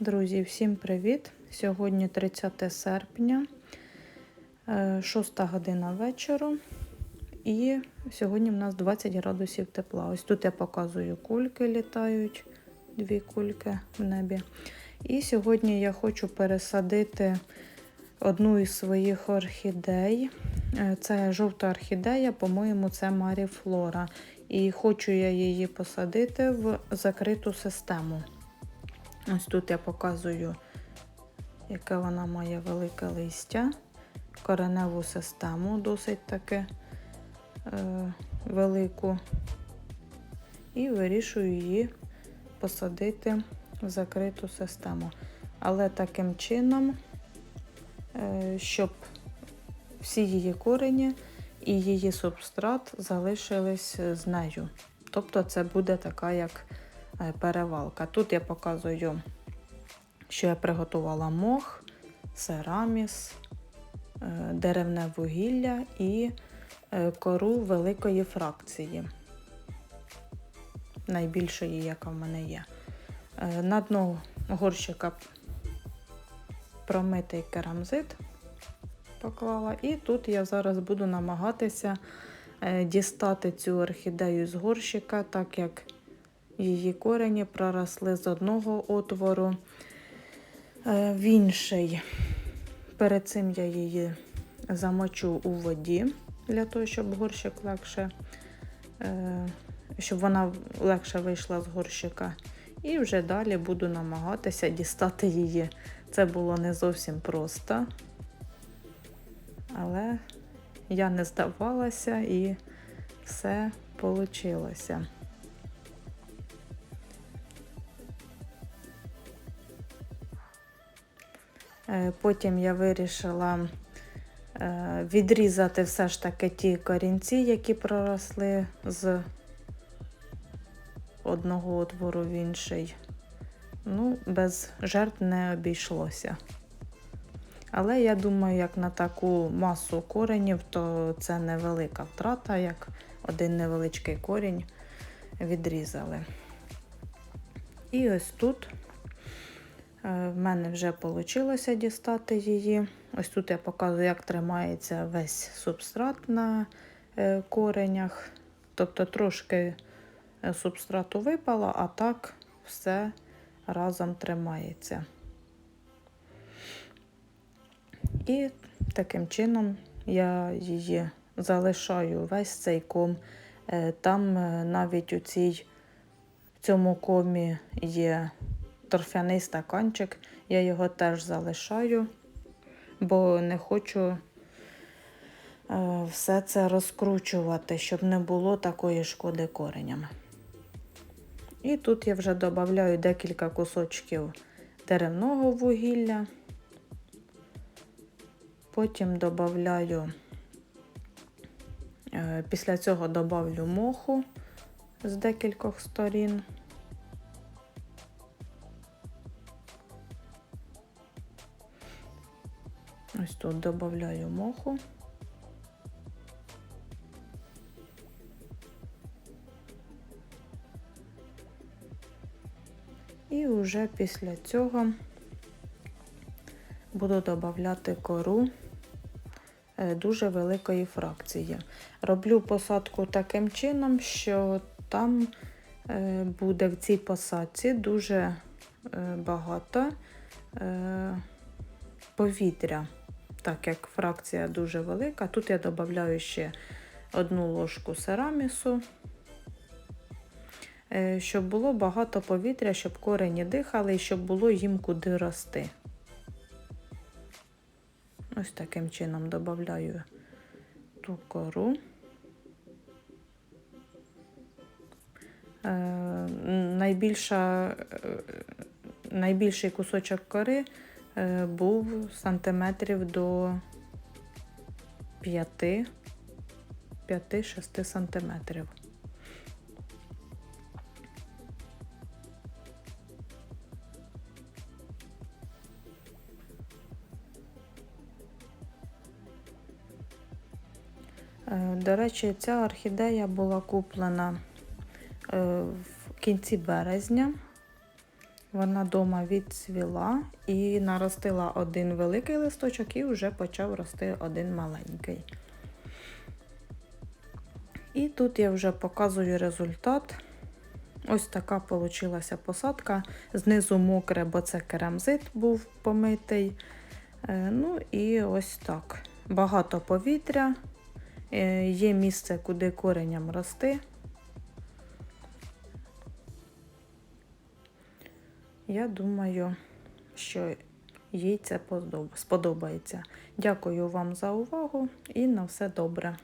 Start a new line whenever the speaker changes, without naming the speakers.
Друзі, всім привіт! Сьогодні 30 серпня, е, 6 година вечора. І сьогодні в нас 20 градусів тепла. Ось тут я показую кульки літають, дві кульки в небі. І сьогодні я хочу пересадити одну із своїх орхідей. Е, Це жовта орхідея, по-моєму, це Маріфлора. І хочу я її посадити в закриту систему. Ось тут я показую, яке вона має велике листя, кореневу систему досить таки е, велику. І вирішую її посадити в закриту систему. Але таким чином, е, щоб всі її корені і її субстрат залишились з нею. Тобто це буде така як перевалка. Тут я показую, що я приготувала мох, сераміс, е, деревне вугілля і е, кору великої фракції, найбільшої, яка в мене є. Е, На дно горщика промитий керамзит поклала. І тут я зараз буду намагатися е, дістати цю орхідею з горщика, так як її корені проросли з одного отвору е, в інший. Перед цим я її замочу у воді для того, щоб горщик легше, е, щоб вона легше вийшла з горщика. І вже далі буду намагатися дістати її. Це було не зовсім просто, але я не здавалася і все вийшло. Потім я вирішила е, відрізати все ж таки ті корінці, які проросли з одного отвору в інший. Ну, без жертв не обійшлося. Але я думаю, як на таку масу коренів, то це невелика втрата, як один невеличкий корінь відрізали. І ось тут е, в мене вже вийшло дістати її. Ось тут я показую, як тримається весь субстрат на е, коренях. Тобто трошки е, субстрату випало, а так все разом тримається. І таким чином я її залишаю весь цей ком. Е, Там е, навіть у цій, в цьому комі є торфяний стаканчик, я його теж залишаю, бо не хочу е, все це розкручувати, щоб не було такої шкоди коренями. І тут я вже додаю декілька кусочків деревного вугілля. Потім додаю, після цього додавлю моху з декількох сторін. Ось тут додаю моху. І вже після цього буду додати кору дуже великої фракції. Роблю посадку таким чином, що там буде в цій посадці дуже багато повітря, так як фракція дуже велика. Тут я додаю ще одну ложку серамісу. Щоб було багато повітря, щоб корені дихали і щоб було їм куди рости. Ось таким чином додаю ту кору. Е, найбільша, е, найбільший кусочок кори е, був сантиметрів до 5-6 сантиметрів. Е, До речі, ця орхідея була куплена е, в кінці березня. Вона дома відцвіла і наростила один великий листочок і вже почав рости один маленький. І тут я вже показую результат. Ось така получилася посадка. Знизу мокре, бо це керамзит був помитий. Е, Ну і ось так. Багато повітря. Е, Є місце, куди кореням рости. Я думаю, що їй це сподобається. Дякую вам за увагу і на все добре.